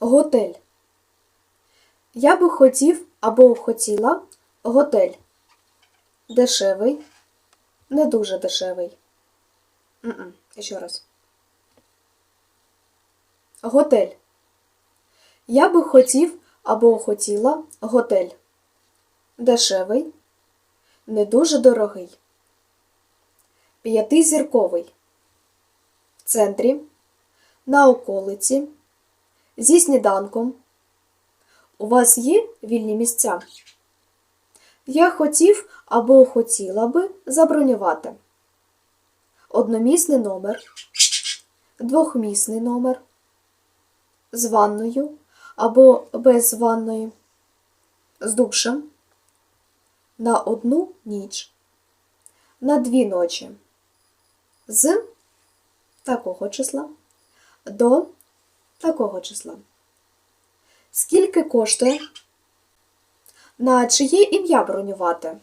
Готель. Я би хотів або хотіла готель. Дешевий, не дуже дешевий. М-м, Ще раз. Готель. Я би хотів або хотіла готель. Дешевий, не дуже дорогий. П'ятизірковий. В центрі, на околиці, зі сніданком. У вас є вільні місця? Я хотів або хотіла би забронювати. Одномісний номер, двохмісний номер, з ванною або без ванної, з душем, на одну ніч, на дві ночі, з такого числа до такого числа. Скільки коштує? На чиє ім'я бронювати?